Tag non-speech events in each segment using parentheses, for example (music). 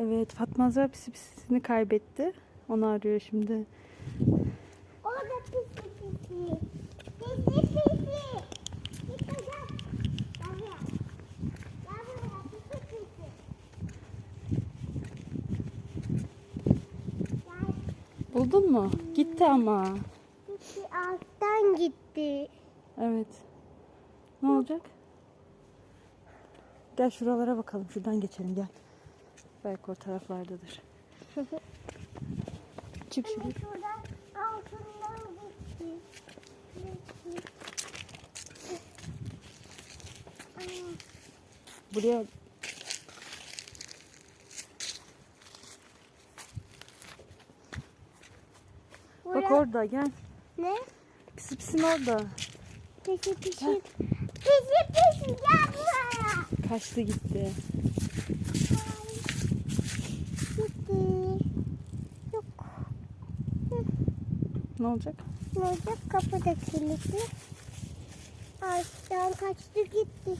Evet Fatma Azra pisi pisini kaybetti. Onu arıyor şimdi. Orada pisi pisi. Pisi pisi. Pisi. Buldun mu? Gitti ama. Pisi alttan gitti. Evet. Ne olacak? Gel şuralara bakalım. Şuradan geçelim gel. Belki o taraflardadır. Çık. Anne. Buraya bak orada gel. Ne? Pisi pisin orada. Pisi pisi. Gel. Pisi pisi gel buraya. Kaçtı gitti. Gitti. Ne olacak? Ne olacak? Kapı da kilitli. Ağaçtan kaçtı gitti.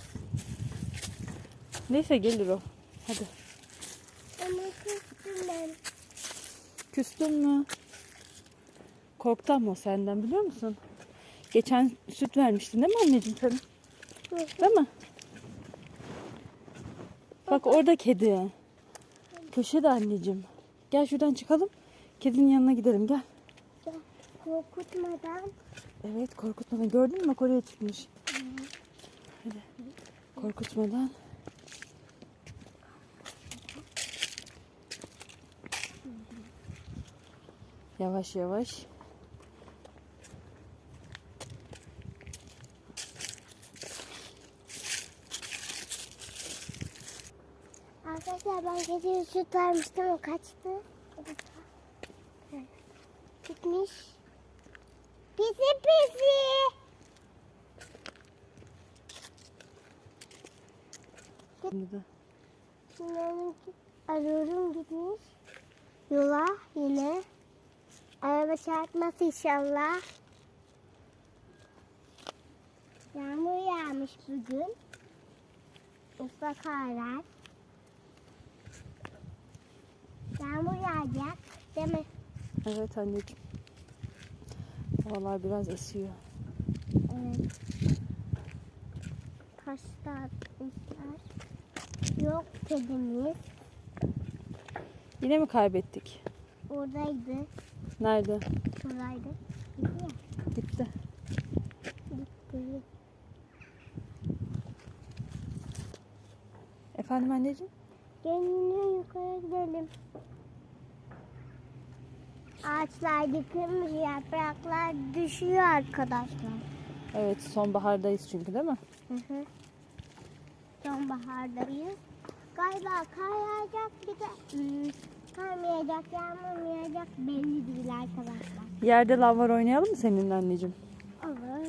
Neyse gelir o. Hadi. Ama kızdım ben. Küstün mü? Korktu ama o senden biliyor musun? Geçen süt vermiştin değil mi anneciğim sen? Değil mi? Bak orada kedi. Köşede anneciğim. Gel şuradan çıkalım. Kedinin yanına gidelim gel. Korkutmadan. Evet korkutmadan. Gördün mü bak oraya çıkmış. Hadi. Korkutmadan. Yavaş yavaş. Arkadaşlar ben kediye süt vermiştim o kaçtı. Gitmiş. Pisi pisi. Şimdi de. Onu arıyorum gitmiş. Yola yine. Araba çarpmaz inşallah. Yağmur yağmış bugün. Islak havalar. Yağmur yağacak. Değil mi? Evet anneciğim. Havalar biraz esiyor. Evet. Taşta atmışlar. Yok kedimiz. Yine mi kaybettik? Oradaydı. Nerede? Şuradaydı. Gitti ya. Gitti. Gitti. Efendim anneciğim? Gelin yukarı gidelim. Ağaçlar dikilmiş, yapraklar düşüyor arkadaşlar. Evet sonbahardayız çünkü değil mi? Hı hı. Sonbahardayız. Galiba kar yağacak bir de kar mı yağacak, yağmur mu yağacak belli değil arkadaşlar. Yerde lav var oynayalım mı seninle anneciğim? Olur.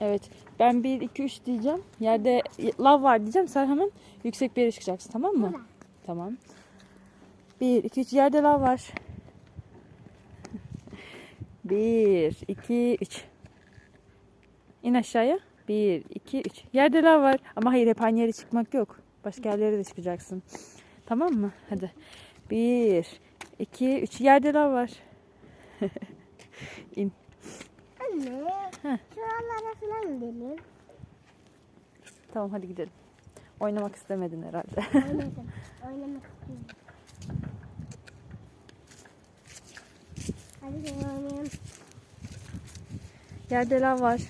Evet. Ben 1, 2, 3 diyeceğim. Yerde lav var diyeceğim. Sen hemen yüksek bir yere çıkacaksın tamam mı? Burada. Tamam. 1, 2, 3 yerde lav var. 1, 2, 3. İn aşağıya. 1, 2, 3. Yerde lav var. Ama hayır hep aynı yere çıkmak yok. Başka yerlere de çıkacaksın. Tamam mı? Hadi. 1, 2, 3. Yerde lav var. (laughs) İn. Anne, Heh. şuralara falan gidelim. Tamam hadi gidelim. Oynamak istemedin herhalde. Oynadım. (laughs) Oynamak istiyorum. Hadi oynayalım. Yerde lav var.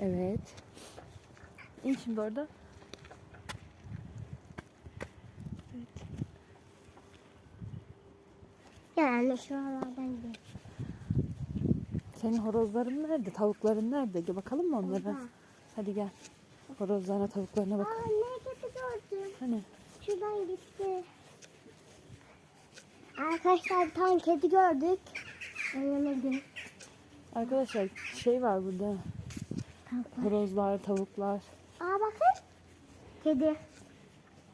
Evet. İn şimdi orada. Evet. Yani şuralardan gidelim. Senin horozların nerede? Tavukların nerede? Gel bakalım mı onlara? Orada. Hadi gel. Horozlarına, tavuklarına bak. Aa ne kötü gördüm. Hani? Şuradan gitti. Arkadaşlar bir tane kedi gördük. Oynamadım. Arkadaşlar şey var burada. Tavuklar. Horozlar, tavuklar. Aa bakın. Kedi.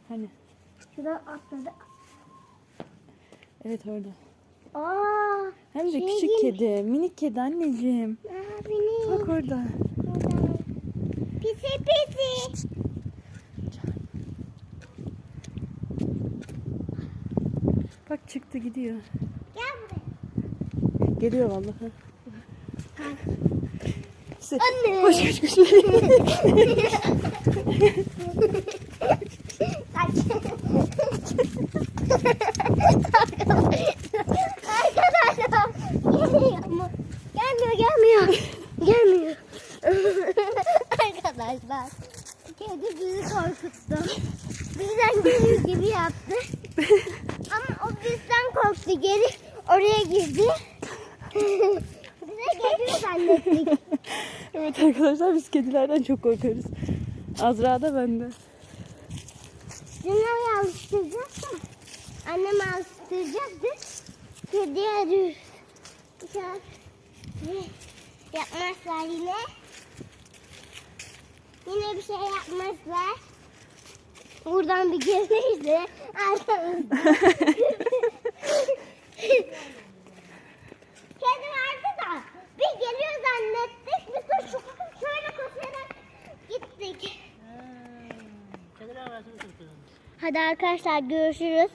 Hani? Şuradan atladı. Evet orada. Aa. Hem de şey küçük kedi. Minik kedi anneciğim. Aa benim. Bak orada. Buradan. Pisi pisi. Çıktı gidiyor. Gel buraya. Geliyor vallahi. Anne. Koş koş koş. Arkadaşlar gelmiyor? Gelmiyor gelmiyor. Gelmiyor. Arkadaşlar kedi bizi korkuttu. Birden gelir gibi yaptı. Bizden korktu. Geri oraya girdi. (laughs) Bize geliyor zannettik. (laughs) evet arkadaşlar biz kedilerden çok korkarız. Azra da ben de. Dünyayı alıştıracağız da. Annem alıştıracaktı. Kediye arıyoruz. Yapmazlar yine. Yine bir şey yapmazlar. Buradan bir gelirse (laughs) arkamızda. Kedi vardı da bir geliyor zannettik. Biz de şu, şöyle koşarak gittik. Hadi arkadaşlar görüşürüz.